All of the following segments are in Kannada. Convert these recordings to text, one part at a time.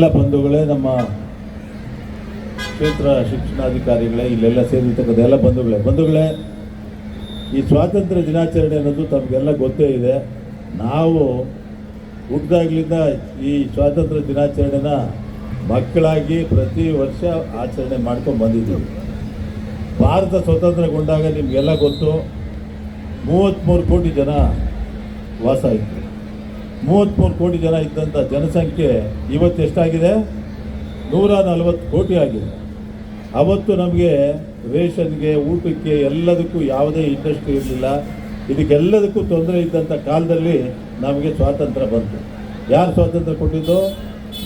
ಎಲ್ಲ ಬಂಧುಗಳೇ, ನಮ್ಮ ಕ್ಷೇತ್ರ ಶಿಕ್ಷಣಾಧಿಕಾರಿಗಳೇ, ಇಲ್ಲೆಲ್ಲ ಸೇರಿರ್ತಕ್ಕಂಥ ಎಲ್ಲ ಬಂಧುಗಳೇ. ಬಂಧುಗಳೇ, ಈ ಸ್ವಾತಂತ್ರ್ಯ ದಿನಾಚರಣೆ ಅನ್ನೋದು ತಮಗೆಲ್ಲ ಗೊತ್ತೇ ಇದೆ. ನಾವು ಹುಟ್ಟಿದಾಗ್ಲಿಂದ ಈ ಸ್ವಾತಂತ್ರ್ಯ ದಿನಾಚರಣೆನ ಮಕ್ಕಳಾಗಿ ಪ್ರತಿ ವರ್ಷ ಆಚರಣೆ ಮಾಡ್ಕೊಂಡು ಬಂದಿದ್ದೀವಿ. ಭಾರತ ಸ್ವತಂತ್ರಗೊಂಡಾಗ ನಿಮಗೆಲ್ಲ ಗೊತ್ತು ಮೂವತ್ತ್ಮೂರು ಕೋಟಿ ಜನ ವಾಸ ಇತ್ತು ಮೂವತ್ತ್ಮೂರು ಕೋಟಿ ಜನ ಇದ್ದಂಥ ಜನಸಂಖ್ಯೆ ಇವತ್ತು ಎಷ್ಟಾಗಿದೆ? ನೂರ ನಲವತ್ತು ಕೋಟಿ ಆಗಿದೆ. ಅವತ್ತು ನಮಗೆ ರೇಷನ್ಗೆ, ಊಟಕ್ಕೆ ಎಲ್ಲದಕ್ಕೂ ಯಾವುದೇ ಇಂಡಸ್ಟ್ರಿ ಇರಲಿಲ್ಲ. ಇದಕ್ಕೆಲ್ಲದಕ್ಕೂ ತೊಂದರೆ ಇದ್ದಂಥ ಕಾಲದಲ್ಲಿ ನಮಗೆ ಸ್ವಾತಂತ್ರ್ಯ ಬಂತು. ಯಾರು ಸ್ವಾತಂತ್ರ್ಯ ಕೊಟ್ಟಿದ್ದು?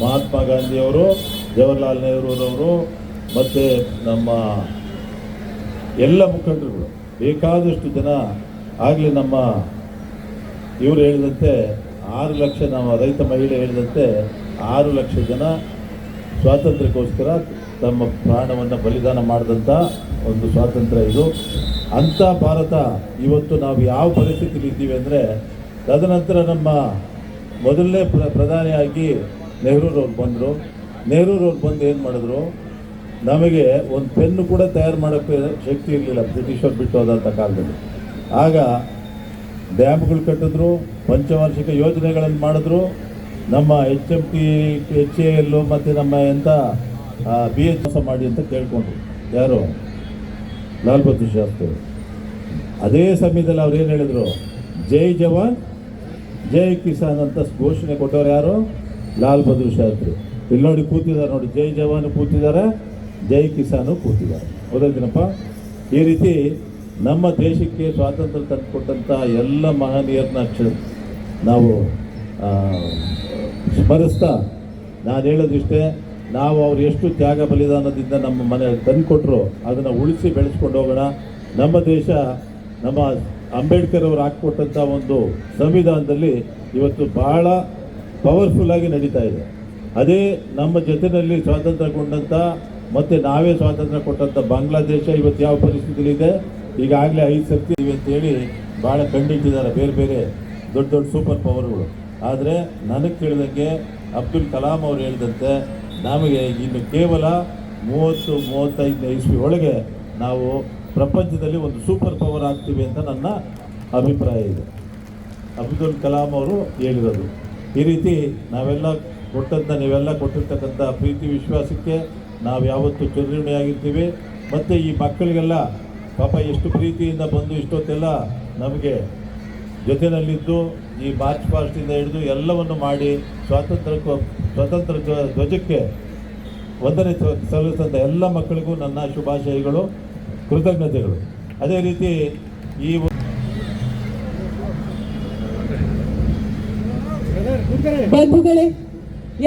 ಮಹಾತ್ಮ ಗಾಂಧಿಯವರು, ಜವಾಹರ್ಲಾಲ್ ನೆಹರೂರವರು, ಮತ್ತು ನಮ್ಮ ಎಲ್ಲ ಮುಖಂಡರುಗಳು. ಬೇಕಾದಷ್ಟು ಜನ ಆಗಲಿ ನಮ್ಮ ಇವರು ಹೇಳಿದಂತೆ ಆರು ಲಕ್ಷ ನಮ್ಮ ರೈತ ಮಹಿಳೆ ಹೇಳಿದಂತೆ ಆರು ಲಕ್ಷ ಜನ ಸ್ವಾತಂತ್ರ್ಯಕ್ಕೋಸ್ಕರ ತಮ್ಮ ಪ್ರಾಣವನ್ನು ಬಲಿದಾನ ಮಾಡಿದಂಥ ಒಂದು ಸ್ವಾತಂತ್ರ್ಯ ಇದು. ಅಂಥ ಭಾರತ ಇವತ್ತು ನಾವು ಯಾವ ಪರಿಸ್ಥಿತಿಲಿ ಇದ್ದೀವಿ ಅಂದರೆ ತದನಂತರ ನಮ್ಮ ಮೊದಲನೇ ಪ್ರ ಪ್ರಧಾನಿಯಾಗಿ ನೆಹರೂರವ್ರು ಬಂದರು. ನೆಹರೂರವ್ರು ಬಂದು ಏನು ಮಾಡಿದ್ರು? ನಮಗೆ ಒಂದು ಪೆನ್ನು ಕೂಡ ತಯಾರು ಮಾಡೋಕ್ಕೆ ಶಕ್ತಿ ಇರಲಿಲ್ಲ ಬ್ರಿಟಿಷರು ಬಿಟ್ಟು ಹೋದಂಥ ಕಾಲದಲ್ಲಿ. ಆಗ ಡ್ಯಾಮ್ಗಳು ಕಟ್ಟಿದ್ರು, ಪಂಚವಾರ್ಷಿಕ ಯೋಜನೆಗಳನ್ನು ಮಾಡಿದ್ರು. ನಮ್ಮ H M T H A ಎಲ್ಲು ಮತ್ತು ನಮ್ಮ ಎಂಥ ಬಿ ಎಚ್ ಎಸ್ ಮಾಡಿ ಅಂತ ಕೇಳ್ಕೊಂಡ್ರು. ಯಾರು? ಲಾಲ್ ಬಹದ್ದೂರ್ ಶಾಸ್ತ್ರಿ ಅದೇ ಸಮಯದಲ್ಲಿ ಅವ್ರು ಏನು ಹೇಳಿದರು? ಜೈ ಜವಾನ್, ಜೈ ಕಿಸಾನ್ ಅಂತ ಘೋಷಣೆ ಕೊಟ್ಟವ್ರು ಯಾರು? ಲಾಲ್ ಬಹದ್ದೂರ್ ಶಾಸ್ತ್ರಿ ಇಲ್ಲಿ ನೋಡಿ ಕೂತಿದ್ದಾರೆ ನೋಡಿ, ಜೈ ಜವಾನ್ ಕೂತಿದ್ದಾರೆ, ಜೈ ಕಿಸಾನು ಕೂತಿದ್ದಾರೆ. ಹೌದಲ್ದಿನಪ್ಪ ಈ ರೀತಿ ನಮ್ಮ ದೇಶಕ್ಕೆ ಸ್ವಾತಂತ್ರ್ಯ ತಂದುಕೊಟ್ಟಂಥ ಎಲ್ಲ ಮಹನೀಯರನ್ನ ನಾವು ಸ್ಮರಿಸ್ತಾ ನಾನು ಹೇಳೋದಿಷ್ಟೇ, ನಾವು ಅವ್ರು ಎಷ್ಟು ತ್ಯಾಗ ಬಲಿದಾನದಿಂದ ನಮ್ಮ ಮನೆ ತಂದುಕೊಟ್ರು ಅದನ್ನು ಉಳಿಸಿ ಬೆಳೆಸ್ಕೊಂಡು ಹೋಗೋಣ. ನಮ್ಮ ದೇಶ, ನಮ್ಮ ಅಂಬೇಡ್ಕರ್ ಅವರು ಹಾಕ್ಕೊಟ್ಟಂಥ ಒಂದು ಸಂವಿಧಾನದಲ್ಲಿ ಇವತ್ತು ಬಹಳ ಪವರ್ಫುಲ್ಲಾಗಿ ನಡೀತಾ ಇದೆ. ಅದೇ ನಮ್ಮ ಜೊತೆಯಲ್ಲಿ ಸ್ವಾತಂತ್ರ್ಯಗೊಂಡಂಥ ಮತ್ತು ನಾವೇ ಸ್ವಾತಂತ್ರ್ಯ ಕೊಟ್ಟಂಥ ಬಾಂಗ್ಲಾದೇಶ ಇವತ್ತು ಯಾವ ಪರಿಸ್ಥಿತಿಲಿದೆ ಈಗಾಗಲೇ ಐದು ಸರ್ತಿ ಇವೆ ಅಂತೇಳಿ ಭಾಳ ಕಂಡಿಟ್ಟಿದ್ದಾರೆ ಬೇರೆ ಬೇರೆ ದೊಡ್ಡ ದೊಡ್ಡ ಸೂಪರ್ ಪವರ್ಗಳು. ಆದರೆ ನನಗೆ ಕೇಳಿದಂಗೆ ಅಬ್ದುಲ್ ಕಲಾಂ ಅವರು ಹೇಳಿದಂತೆ ನಮಗೆ ಇನ್ನು ಕೇವಲ ಮೂವತ್ತು ಮೂವತ್ತೈದು ಇಸ್ವಿ ಒಳಗೆ ನಾವು ಪ್ರಪಂಚದಲ್ಲಿ ಒಂದು ಸೂಪರ್ ಪವರ್ ಆಗ್ತೀವಿ ಅಂತ ನನ್ನ ಅಭಿಪ್ರಾಯ ಇದೆ. ಅಬ್ದುಲ್ ಕಲಾಂ ಅವರು ಹೇಳಿರೋದು. ಈ ರೀತಿ ನಾವೆಲ್ಲ ಕೊಟ್ಟಂಥ ನೀವೆಲ್ಲ ಕೊಟ್ಟಿರ್ತಕ್ಕಂಥ ಪ್ರೀತಿ ವಿಶ್ವಾಸಕ್ಕೆ ನಾವು ಯಾವತ್ತೂ ಚಿರಋಣಿಯಾಗಿರ್ತೀವಿ ಮತ್ತು ಈ ಮಕ್ಕಳಿಗೆಲ್ಲ ಪಾಪ ಎಷ್ಟು ಪ್ರೀತಿಯಿಂದ ಬಂದು ಇಷ್ಟೊತ್ತೆಲ್ಲ ನಮಗೆ ಜೊತೆಯಲ್ಲಿದ್ದು ಈ ಮಾರ್ಚ್ ಪಾಸ್ಟಿಂದ ಹಿಡಿದು ಎಲ್ಲವನ್ನು ಮಾಡಿ ಸ್ವಾತಂತ್ರ್ಯಕ್ಕೂ ಸ್ವಾತಂತ್ರ್ಯ ಧ್ವಜಕ್ಕೆ ವಂದನೆ ಸಲ್ಲಿಸಿದಂಥ ಎಲ್ಲ ಮಕ್ಕಳಿಗೂ ನನ್ನ ಶುಭಾಶಯಗಳು, ಕೃತಜ್ಞತೆಗಳು. ಅದೇ ರೀತಿ ಈ ಬಂಧುಗಳೇ,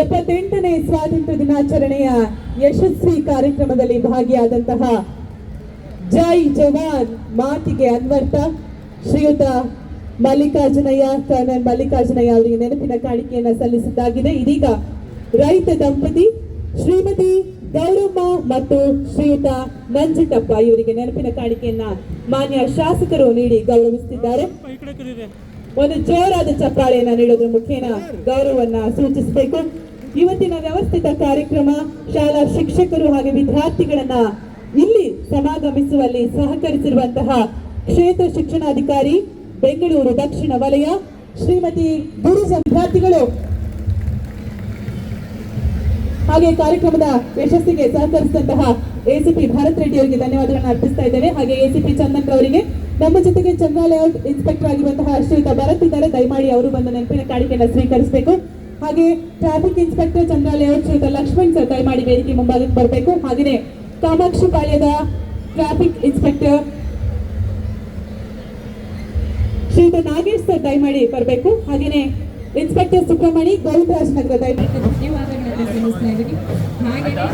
ಎಪ್ಪತ್ತೆಂಟನೇ ಸ್ವಾತಂತ್ರ್ಯ ದಿನಾಚರಣೆಯ ಯಶಸ್ವಿ ಕಾರ್ಯಕ್ರಮದಲ್ಲಿ ಭಾಗಿಯಾದಂತಹ ಜೈ ಜವಾನ್ ಮಾತಿಗೆ ಅನ್ವರ್ಥ ಶ್ರೀಯುತ ಮಲ್ಲಿಕಾರ್ಜುನಯ್ಯ ಕರ್ನಲ್ ಮಲ್ಲಿಕಾರ್ಜುನಯ್ಯ ಅವರಿಗೆ ನೆನಪಿನ ಕಾಣಿಕೆಯನ್ನ ಸಲ್ಲಿಸಿದ್ದಾಗಿದೆ. ಇದೀಗ ರೈತ ದಂಪತಿ ಶ್ರೀಮತಿ ಗೌರಮ್ಮ ಮತ್ತು ಶ್ರೀಯುತ ನಂಜುಟಪ್ಪ ಇವರಿಗೆ ನೆನಪಿನ ಕಾಣಿಕೆಯನ್ನ ಮಾನ್ಯ ಶಾಸಕರು ನೀಡಿ ಗೌರವಿಸುತ್ತಿದ್ದಾರೆ. ಒಂದು ಜೋರಾದ ಚಪ್ಪಾಳೆಯನ್ನ ನೀಡೋದ್ರ ಮುಖೇನ ಗೌರವವನ್ನ ಸೂಚಿಸಬೇಕು. ಇವತ್ತಿನ ವ್ಯವಸ್ಥಿತ ಕಾರ್ಯಕ್ರಮ ಶಾಲಾ ಶಿಕ್ಷಕರು ಹಾಗೆ ವಿದ್ಯಾರ್ಥಿಗಳನ್ನ ಇಲ್ಲಿ ಸಮಾಗಮಿಸುವಲ್ಲಿ ಸಹಕರಿಸಿರುವಂತಹ ಕ್ಷೇತ್ರ ಶಿಕ್ಷಣಾಧಿಕಾರಿ, ಬೆಂಗಳೂರು ದಕ್ಷಿಣ ವಲಯ, ಶ್ರೀಮತಿ ಗುರು ವಿದ್ಯಾರ್ಥಿಗಳು. ಹಾಗೆ ಕಾರ್ಯಕ್ರಮದ ಯಶಸ್ಸಿಗೆ ಸಹಕರಿಸಿದಂತಹ ಎಸಿಪಿ ಭಾರತ್ ರೆಡ್ಡಿ ಅವರಿಗೆ ಧನ್ಯವಾದಗಳನ್ನು ಅರ್ಪಿಸ್ತಾ ಇದ್ದೇವೆ. ಹಾಗೆ ಎಸಿಪಿ ಚಂದನ್ ಅವರಿಗೆ ನಮ್ಮ ಜೊತೆಗೆ ಚಂದ್ರಾಲಯ ಇನ್ಸ್ಪೆಕ್ಟರ್ ಆಗಿರುವಂತಹ ಶ್ರೀಯುತ ಭರತ್ ಇದ್ದಾರೆ. ದಯಮಾಡಿ ಅವರು ಬಂದು ನೆನಪಿನ ಕಾಣಿಕೆಯನ್ನು ಸ್ವೀಕರಿಸಬೇಕು. ಹಾಗೆ ಟ್ರಾಫಿಕ್ ಇನ್ಸ್ಪೆಕ್ಟರ್ ಚಂದ್ರಾಲಯ ಶ್ರೀಯುತ ಲಕ್ಷ್ಮಣ್ ಸರ್, ದಯಮಾಡಿ ವೇದಿಕೆ ಮುಂಭಾಗಕ್ಕೆ ಬರಬೇಕು. ಹಾಗೆಯೇ ಕಾಮಾಕ್ಷಿ ಪಾಳ್ಯದ ಟ್ರಾಫಿಕ್ ಇನ್ಸ್ಪೆಕ್ಟರ್ ಶ್ರೀಯುತ ನಾಗೇಶ್ ಸರ್ ದಯಮಾಡಿ ಬರಬೇಕು. ಹಾಗೆಯೇ ಇನ್ಸ್ಪೆಕ್ಟರ್ ಸುಬ್ರಹ್ಮಣಿ ಗೋವಿಂದರಾಜ್ ನಗರ ದಯಮಾಡಿ. ಧನ್ಯವಾದಗಳನ್ನು ತಿಳಿಸ್ತಾ ಇದ್ದೀನಿ ಹಾಗೆಯೇ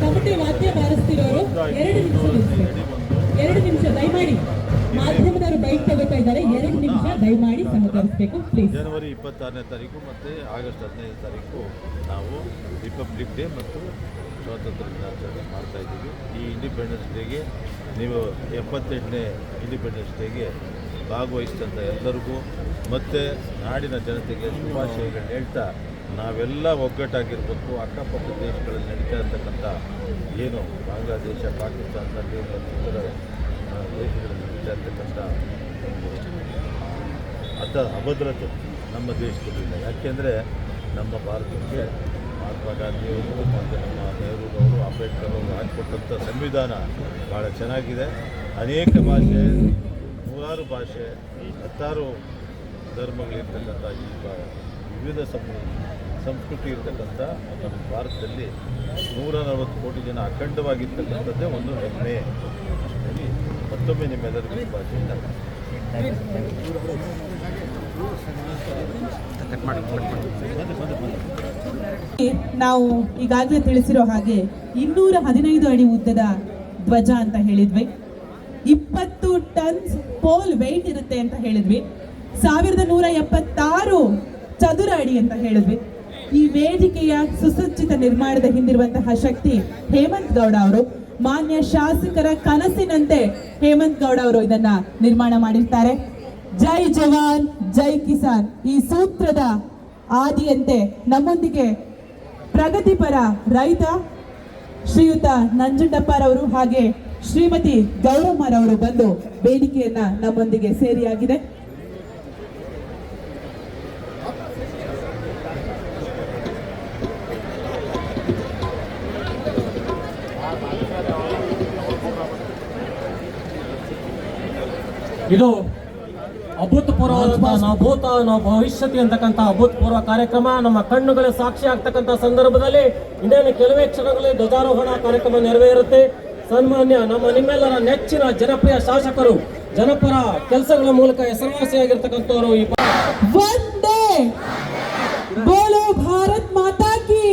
ಕಮಿಟಿ ವಾದ್ಯ ಬಾರಿಸ್ತಿರೋರು ಎರಡು ನಿಮಿಷ ನಿಲ್ಸ್ಬೇಕು ಎರಡು ನಿಮಿಷ ದಯಮಾಡಿ. ಮಾಧ್ಯಮದವರು ಬೈಕ್ ತಗೋತಾ ಇದ್ದಾರೆ. ಎರಡು ನಿಮಿಷ ದಯಮಾಡಿ ಸಹಕರಿಸಬೇಕು ಪ್ಲೀಸ್ ಜನವರಿ ಇಪ್ಪತ್ತಾರನೇ ತಾರೀಕು ಮತ್ತು ಆಗಸ್ಟ್ ಹದಿನೈದು ತಾರೀಕು ನಾವು ರಿಪಬ್ಲಿಕ್ ಡೇ ಮತ್ತು ಸ್ವಾತಂತ್ರ್ಯ ದಿನಾಚರಣೆ ಮಾಡ್ತಾ ಇದ್ದೀವಿ. ಈ ಇಂಡಿಪೆಂಡೆನ್ಸ್ ಡೇಗೆ ನೀವು ಎಪ್ಪತ್ತೆಂಟನೇ ಇಂಡಿಪೆಂಡೆನ್ಸ್ ಡೇಗೆ ಭಾಗವಹಿಸಿದಂಥ ಎಲ್ಲರಿಗೂ, ಮತ್ತು ನಾಡಿನ ಜನತೆಗೆ ಶುಭಾಶಯಗಳನ್ನ ಹೇಳ್ತಾ ನಾವೆಲ್ಲ ಒಗ್ಗಟ್ಟಾಗಿರ್ಬೇಕು. ಅಕ್ಕಪಕ್ಕ ದೇಶಗಳಲ್ಲಿ ನಡೀತಾ ಇರ್ತಕ್ಕಂಥ ಏನು ಬಾಂಗ್ಲಾದೇಶ ಪಾಕಿಸ್ತಾನದಲ್ಲಿ ಇತರ ದೇಶಗಳಲ್ಲಿ ನಡೀತಾ ಇರ್ತಕ್ಕಂಥ ಅಥ ಅಭದ್ರತೆ ನಮ್ಮ ದೇಶದಲ್ಲಿ ಯಾಕೆಂದರೆ ನಮ್ಮ ಭಾರತಕ್ಕೆ ಮಹಾತ್ಮ ಗಾಂಧಿಯವರು ಮತ್ತು ನಮ್ಮ ನೆಹರೂರವರು, ಅಂಬೇಡ್ಕರ್ ಅವರು ಹಾಕಿಕೊಟ್ಟಂಥ ಸಂವಿಧಾನ ಭಾಳ ಚೆನ್ನಾಗಿದೆ. ಅನೇಕ ಭಾಷೆ, ನೂರಾರು ಭಾಷೆ, ಹತ್ತಾರು ಧರ್ಮಗಳಿರ್ತಕ್ಕಂಥ ಈ ವಿವಿಧ ಸಂ ಸಂಸ್ಕೃತಿ ಇರತಕ್ಕಂಥ ನಮ್ಮ ಭಾರತದಲ್ಲಿ ನೂರ ನಲವತ್ತು ಕೋಟಿ ಜನ ಅಖಂಡವಾಗಿರ್ತಕ್ಕಂಥದ್ದೇ ಒಂದು ಹೆಮ್ಮೆ. ಮತ್ತೊಮ್ಮೆ ನಿಮ್ಮೆಲ್ಲರಿಗೂ ಶುಭಾಶಯ. ನಾವು ಈಗಾಗಲೇ ತಿಳಿಸಿರೋ ಹಾಗೆ ಇನ್ನೂರ ಹದಿನೈದು ಅಡಿ ಉದ್ದದ ಧ್ವಜ ಅಂತ ಹೇಳಿದ್ವಿ. ಇಪ್ಪತ್ತು ಟನ್ಸ್ ಪೋಲ್ ವೆಯ್ಟ್ ಇರುತ್ತೆ ಅಂತ ಹೇಳಿದ್ವಿ. ಸಾವಿರದ ನೂರ ಎಪ್ಪತ್ತಾರು ಚದುರ ಅಡಿ ಅಂತ ಹೇಳಿದ್ವಿ. ಈ ವೇದಿಕೆಯ ಸುಸಜ್ಜಿತ ನಿರ್ಮಾಣದ ಹಿಂದಿರುವಂತಹ ಶಕ್ತಿ ಹೇಮಂತ್ ಗೌಡ ಅವರು, ಮಾನ್ಯ ಶಾಸಕರ ಕನಸಿನಂತೆ ಹೇಮಂತ್ ಗೌಡ ಅವರು ಇದನ್ನ ನಿರ್ಮಾಣ ಮಾಡಿರ್ತಾರೆ. ಜೈ ಜವಾನ್, ಜೈ ಕಿಸಾನ್. ಈ ಸೂತ್ರದ ಆದಿಯಂತೆ ನಮ್ಮೊಂದಿಗೆ ಪ್ರಗತಿಪರ ರೈತ ಶ್ರೀಯುತ ನಂಜುಂಡಪ್ಪರವರು ಹಾಗೆ ಶ್ರೀಮತಿ ಗೌರಮ್ಮರವರು ಬಂದು ಬೇಡಿಕೆಯನ್ನ ನಮ್ಮೊಂದಿಗೆ ಸೇರಿಯಾಗಿದೆ. ಇದು ಅಭೂತಪೂರ್ವವಾದಂತಹ ನಾವು ಭೂತ ನಾವು ಭವಿಷ್ಯತಿ ಅಂತಕ್ಕಂಥ ಅಭೂತಪೂರ್ವ ಕಾರ್ಯಕ್ರಮ ನಮ್ಮ ಕಣ್ಣುಗಳ ಸಾಕ್ಷಿ ಆಗ್ತಕ್ಕಂಥ ಸಂದರ್ಭದಲ್ಲಿ ಇನ್ನೇನು ಕೆಲವೇ ಕ್ಷಣಗಳಲ್ಲಿ ಧ್ವಜಾರೋಹಣ ಕಾರ್ಯಕ್ರಮ ನೆರವೇರುತ್ತೆ. ಸನ್ಮಾನ್ಯ ನಮ್ಮ ನಿಮ್ಮೆಲ್ಲರ ನೆಚ್ಚಿನ ಜನಪ್ರಿಯ ಶಾಸಕರು ಜನಪರ ಕೆಲಸಗಳ ಮೂಲಕ ಹೆಸರುವಾಸಿಯಾಗಿರ್ತಕ್ಕಂಥವರು ಈ ವಂದೇ ಬೋಲೋ ಭಾರತ್ ಮಾತಾ ಕಿ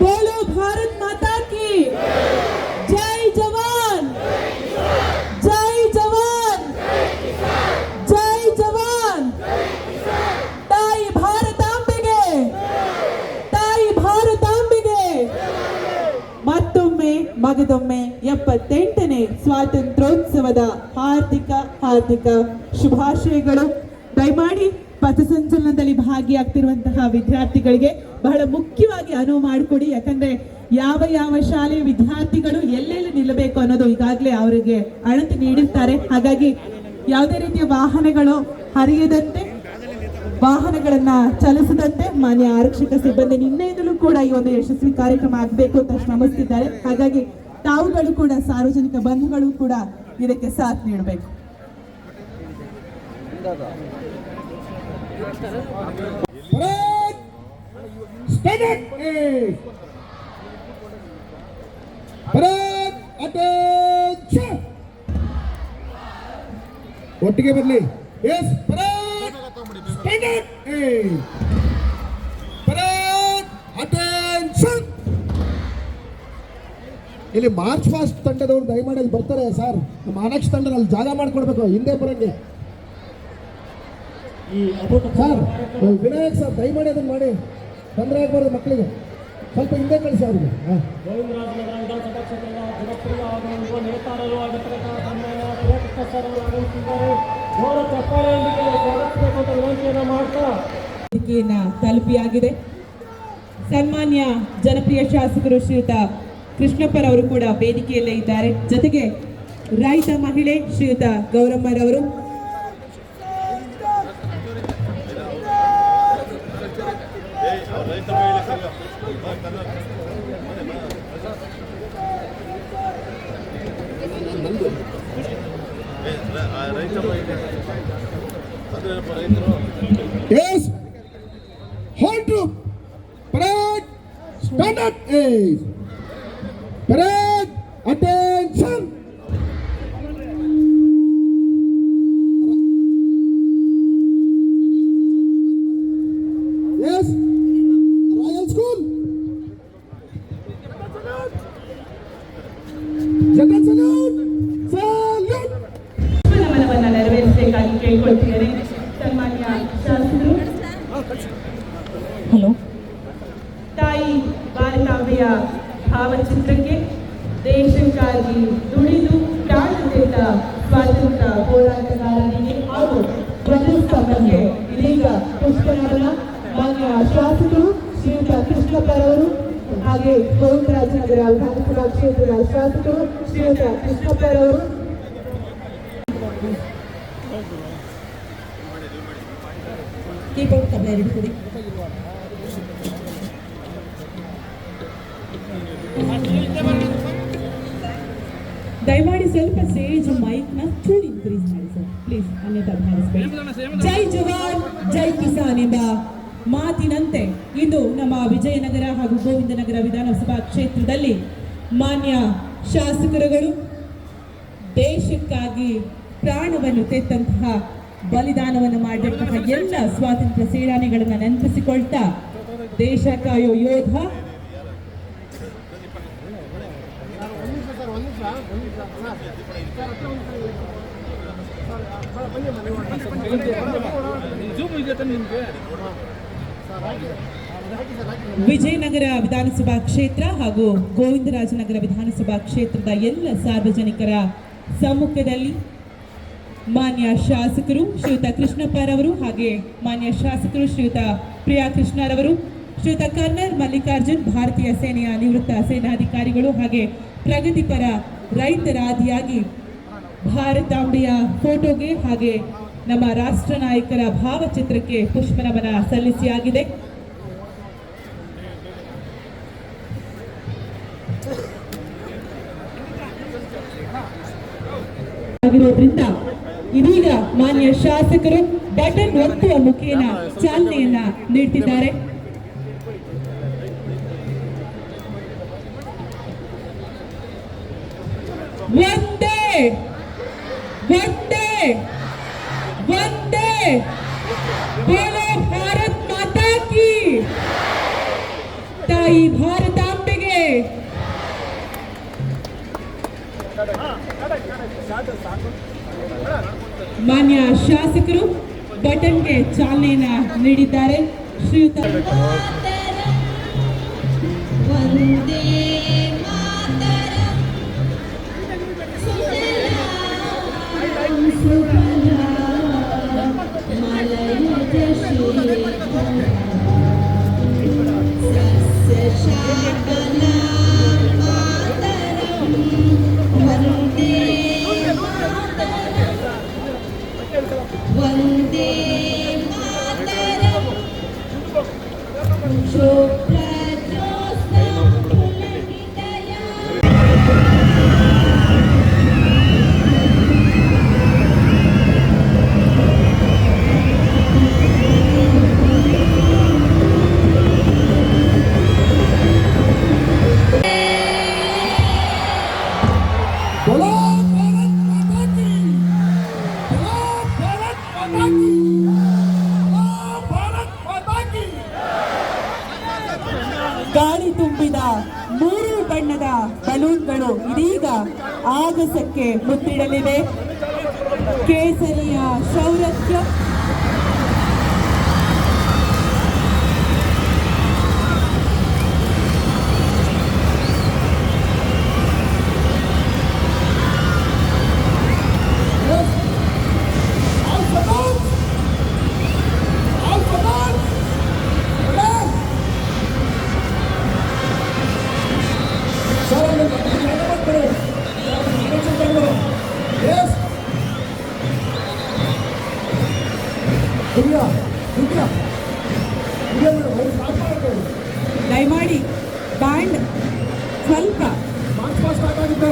ಬೋಲೋ ಭಾರತ್ ಮಾತಾ ಕಿ ಜೈ ಜವಾನ್ ಜೈ ಜವಾನ್ ಜೈ ಜವಾನ್ ತಾಯಿ ಭಾರತಾಂಬೆಗೆ ತಾಯಿ ಭಾರತಾಂಬೆಗೆ ಮತ್ತೊಮ್ಮೆ ಮಗದೊಮ್ಮೆ ಎಪ್ಪತ್ತೆಂಟನೇ ಸ್ವಾತಂತ್ರ್ಯೋತ್ಸವದ ಹಾರ್ದಿಕ ಹಾರ್ದಿಕ ಶುಭಾಶಯಗಳು. ದಯಮಾಡಿ ಪಥಸಂಚಲನದಲ್ಲಿ ಭಾಗಿಯಾಗ್ತಿರುವಂತಹ ವಿದ್ಯಾರ್ಥಿಗಳಿಗೆ ಬಹಳ ಮುಖ್ಯವಾಗಿ ಅನುವು ಮಾಡಿಕೊಡಿ. ಯಾಕಂದ್ರೆ ಯಾವ ಯಾವ ಶಾಲೆಯ ವಿದ್ಯಾರ್ಥಿಗಳು ಎಲ್ಲೆಲ್ಲಿ ನಿಲ್ಲಬೇಕು ಅನ್ನೋದು ಈಗಾಗಲೇ ಅವರಿಗೆ ಅಳತೆ ನೀಡಿರ್ತಾರೆ. ಹಾಗಾಗಿ ಯಾವುದೇ ರೀತಿಯ ವಾಹನಗಳು ಹರಿಯದಂತೆ, ವಾಹನಗಳನ್ನ ಚಲಿಸದಂತೆ ಮಾನ್ಯ ಆರಕ್ಷಕ ಸಿಬ್ಬಂದಿ ನಿನ್ನೆಯಿಂದಲೂ ಕೂಡ ಈ ಒಂದು ಯಶಸ್ವಿ ಕಾರ್ಯಕ್ರಮ ಆಗಬೇಕು ಅಂತ ಶ್ರಮಿಸ್ತಿದ್ದಾರೆ. ಹಾಗಾಗಿ ತಾವುಗಳು ಕೂಡ ಸಾರ್ವಜನಿಕ ಬಂಧುಗಳು ಕೂಡ ಇದಕ್ಕೆ ಸಾಥ್ ನೀಡಬೇಕು! ಒಟ್ಟಿಗೆ ಬರಲಿ. ಎಸ್ ಇಲ್ಲಿ ಮಾರ್ಚ್ ಫಾಸ್ಟ್ ತಂಡದವರು ದಯಮಾಡಿ ಅಲ್ಲಿ ಬರ್ತಾರೆ ಸರ್. ನಮ್ಮ ಅನಕ್ಷ ತಂಡದಲ್ಲಿ ಜಾಗ ಮಾಡ್ಕೊಡ್ಬೇಕು ಹಿಂದೆ ಬರಂಗೆ. ಸರ್ ವಿನಾಯಕ್ ಸರ್ ದಯಮಾಡಿ ಅದನ್ನ ಮಾಡಿ. ತೊಂದರೆ ಆಗ್ಬಾರ್ದು ಮಕ್ಕಳಿಗೆ ಸ್ವಲ್ಪ ಹಿಂದೆ ಕಳಿಸಿ ಅವ್ರಿಗೆ. ತಲುಪಿಯಾಗಿದೆ. ಸನ್ಮಾನ್ಯ ಜನಪ್ರಿಯ ಶಾಸಕರು ಶ್ರೀಯುತ ಕೃಷ್ಣಪ್ಪರವರು ಕೂಡ ವೇದಿಕೆಯಲ್ಲೇ ಇದ್ದಾರೆ. ಜೊತೆಗೆ ರೈತ ಮಹಿಳೆ ಶ್ರೀಯುತ ಗೌರಮ್ಮರವರು ರೈತ ಮಹಿಳೆ. Yes? Royal School? General Salute! Salute! ಬಲವನ್ನು ನೆರವೇರಿಸಬೇಕಾಗಿ ಕೇಳಿಕೊಳ್ತಿದ್ದೇನೆ ಸನ್ಮಾನ್ಯ ಶಾಸಕರು ಹಲೋ ತಾಯಿ ಭಾರತಾಂಬೆಯ ಭಾವಚಿತ್ರಕ್ಕೆ ದೇಶಕ್ಕಾಗಿ ದುಡಿದು ಪ್ರಾಣದಿಂದ ಸ್ವಾತಂತ್ರ್ಯ ಹೋರಾಟಗಾರರಿಗೆ ಹಾಗೂ ಧ್ವಜಸ್ತಂಭಕ್ಕೆ ಇದೀಗ ಪುಷ್ಪನಮನ ಮಾನ್ಯ ಶಾಸಕರು, ಶ್ರೀಯುತ ಕೃಷ್ಣಪ್ಪರವರು ಹಾಗೆ ಗೋವಿಂದರಾಜನಗರ ವಿಧಾನಸಭಾ ಕ್ಷೇತ್ರದ ಶಾಸಕರು, ಶ್ರೀಯುತ ಕೃಷ್ಣಪ್ಪರವರು. ಕೀಬೋರ್ಡ್ ಕೊಡಿ ದಯಮಾಡಿ ಸ್ವಲ್ಪ ಸೇಜ್ ಮೈಕ್ನ ಚೂರು ಇನ್ಕ್ರೀಸ್ ಮಾಡಿ ಸರ್. ಪ್ಲೀಸ್, ಅನ್ಯತಾ ಭಾವಿಸಬೇಡಿ. ಜೈ ಜವಾನ್, ಜೈ ಕಿಸಾನ್ ಮಾತಿನಂತೆ ಇಂದು ನಮ್ಮ ವಿಜಯನಗರ ಹಾಗೂ ಗೋವಿಂದನಗರ ವಿಧಾನಸಭಾ ಕ್ಷೇತ್ರದಲ್ಲಿ ಮಾನ್ಯ ಶಾಸಕರುಗಳು ದೇಶಕ್ಕಾಗಿ ಪ್ರಾಣವನ್ನು ತೆತ್ತಂತಹ ಬಲಿದಾನವನ್ನು ಮಾಡಿದಂತಹ ಎಲ್ಲ ಸ್ವಾತಂತ್ರ್ಯ ಸೇನಾನಿಗಳನ್ನ ನೆನಪಿಸಿಕೊಳ್ತಾ ದೇಶ ಕಾಯೋ ಯೋಧ. ವಿಜಯನಗರ ವಿಧಾನಸಭಾ ಕ್ಷೇತ್ರ ಹಾಗೂ ಗೋವಿಂದರಾಜನಗರ ವಿಧಾನಸಭಾ ಕ್ಷೇತ್ರದ ಎಲ್ಲ ಸಾರ್ವಜನಿಕರ ಸಮ್ಮುಖದಲ್ಲಿ ಮಾನ್ಯ ಶಾಸಕರು ಶ್ರೀಯುತ ಕೃಷ್ಣಪ್ಪರವರು ಹಾಗೆ ಮಾನ್ಯ ಶಾಸಕರು ಶ್ರೀಯುತ ಪ್ರಿಯಾ ಕೃಷ್ಣರವರು, ಶ್ರೀಯುತ ಕರ್ನಲ್ ಮಲ್ಲಿಕಾರ್ಜುನ್ ಭಾರತೀಯ ಸೇನೆಯ ನಿವೃತ್ತ ಸೇನಾಧಿಕಾರಿಗಳು ಹಾಗೆ ಪ್ರಗತಿಪರ ರೈತರಾದಿಯಾಗಿ ಭಾರತಾಂಬೆಯ ಫೋಟೋಗೆ ಹಾಗೆ ನಮ್ಮ ರಾಷ್ಟ್ರ ನಾಯಕರ ಭಾವಚಿತ್ರಕ್ಕೆ ಪುಷ್ಪನಮನ ಸಲ್ಲಿಸಿಯಾಗಿದೆ. ಆಗಿರೋದ್ರಿಂದ ಇದೀಗ ಮಾನ್ಯ ಶಾಸಕರು ಬಟನ್ ಒತ್ತುವ ಮುಖೇನ ಚಾಲನೆಯನ್ನ ನೀಡುತ್ತಿದ್ದಾರೆ ಒಂದೇ ಒಂದೇ. ಒಂದೇ ಬೋಲೋ ಭಾರತ್ ಮಾತಾ ಕಿ ತಾಯಿ ಭಾರತಾಂಬೆಗೆ ಮಾನ್ಯ ಶಾಸಕರು ಬಟನ್ಗೆ ಚಾಲನೆಯನ್ನ ನೀಡಿದ್ದಾರೆ ಶ್ರೀಯುತ ವಂದೇ ಮಾತರಂ ハハハハ! ದಯಮಾಡಿ ಬ್ಯಾಂಡ್ ಸ್ವಲ್ಪ. ಮಾರ್ಚ್ ಪಾಸ್ಟ್ ಸ್ಟಾರ್ಟ್ ಆಗುತ್ತೆ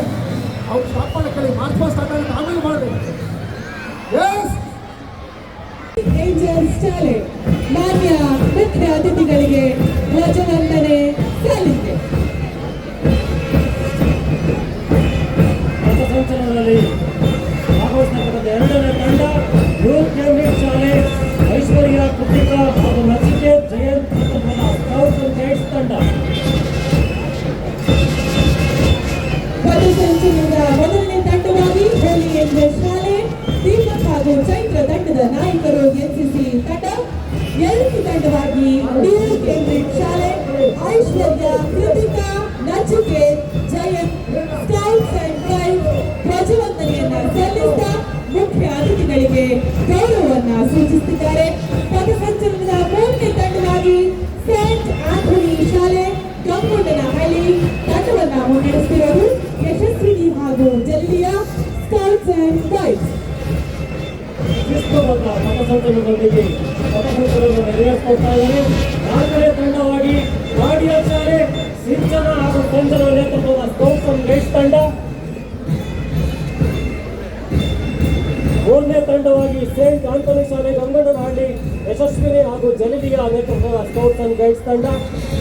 ಅವ್ರು ಸ್ಟಾಪ್ ಮಾಡಕ್ಕೆ ಮಾರ್ಚ್ ಪಾಸ್ಟ್ ಸ್ಟಾರ್ಟ್ ಆಗುತ್ತೆ. ಆಮೇಲೆ ಮಾಡಬೇಕು ಎಸ್ ಏಂಜಲ್ಸ್ ಶಾಲೆ ಮಾನ್ಯ ಮುಖ್ಯ ಅತಿಥಿಗಳಿಗೆ ಧ್ವಜವಂದನೆ ಸಲ್ಲಿಕೆ ಶಾಲೆ ಗಂಗೊಡ್ಡನಹಳ್ಳಿ ತಂಡವನ್ನ ಮುನ್ನಡೆಸುತ್ತಿರೋದು ಯಶಸ್ವಿನಿ ಹಾಗೂ ಜಲ್ಲಿಯ ಸ್ಕೌಟ್ಸ್ ಅಂಡ್ ಗೈಡ್ಸ್ ಶಿಸ್ತುಬದ್ಧ ಪಥಸಂಚಲನದೊಂದಿಗೆ ಪಥಸಂಚಲನ ನೆರವೇರಿಸ್ಕೊಳ್ತಾ ಇದ್ದಾರೆ ನಾಲ್ಕನೇ ತಂಡವಾಗಿ ಗಾಡಿಯ ಶಾಲೆ ಸಿಂಚನ ಹಾಗೂ ಸಂಜನ ನೇತೃತ್ವದ ಸ್ಕೌಟ್ಸ್ ಅಂಡ್ ಗೈಡ್ಸ್ ತಂಡ ಮೂರನೇ ತಂಡವಾಗಿ ಸೇಂಟ್ ಆಂಟೋನಿ ಶಾಲೆ ಗಂಗಣ್ಣನಹಳ್ಳಿ ಯಶಸ್ವಿನಿ ಹಾಗೂ ಜಲದಿಯ ನೇತೃತ್ವದ ಸ್ಕೌಟ್ಸ್ ಅಂಡ್ ಗೈಡ್ಸ್ ತಂಡ